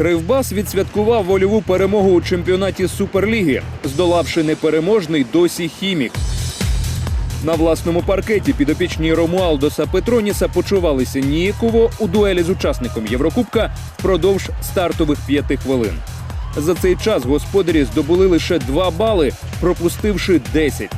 Кривбас відсвяткував вольову перемогу у чемпіонаті Суперліги, здолавши непереможний досі хімік. На власному паркеті підопічні Ромуалдоса Петроніса почувалися ніяково у дуелі з учасником Єврокубка впродовж стартових п'яти хвилин. За цей час господарі здобули лише два бали, пропустивши 10.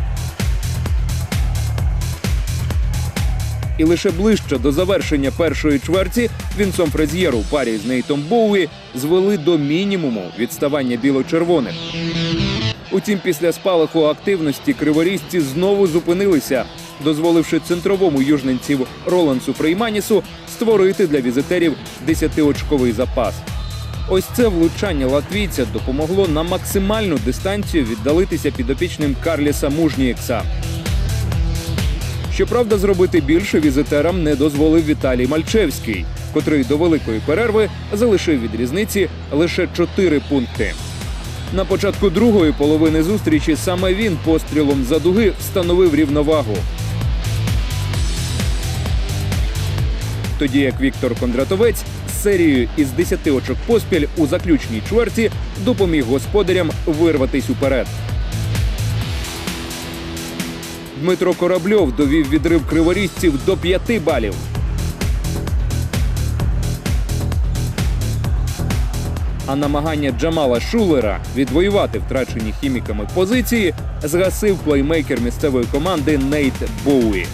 І лише ближче до завершення першої чверті Вінсом Фрез'єру у парі з Нейтом Боуї звели до мінімуму відставання біло-червоних. Утім, після спалаху активності криворізці знову зупинилися, дозволивши центровому южненців Ролансу Фрейманісу створити для візитерів 10-очковий запас. Ось це влучання латвійця допомогло на максимальну дистанцію віддалитися підопічним Карліса Мужнієкса. Щоправда, зробити більше візитерам не дозволив Віталій Мальчевський, котрий до великої перерви залишив від різниці лише 4 пункти. На початку другої половини зустрічі саме він пострілом за дуги встановив рівновагу. Тоді як Віктор Кондратовець з серією із 10 очок поспіль у заключній чверті допоміг господарям вирватись уперед. Дмитро Корабльов довів відрив криворізців до 5 балів. А намагання Джамала Шулера відвоювати втрачені хіміками позиції згасив плеймейкер місцевої команди Нейт Боуї.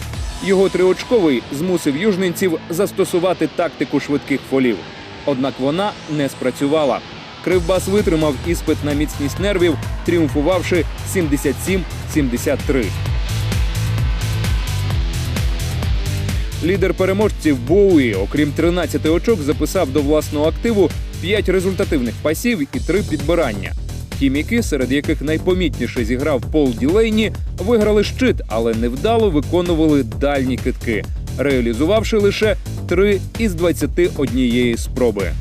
Його триочковий змусив южненців застосувати тактику швидких фолів. Однак вона не спрацювала. Кривбас витримав іспит на міцність нервів, тріумфувавши 77-73. Лідер переможців Боуї, окрім 13 очок, записав до власного активу 5 результативних пасів і 3 підбирання. Хіміки, серед яких найпомітніше зіграв Пол Ділейні, виграли щит, але невдало виконували дальні китки, реалізувавши лише 3 із 21 спроби.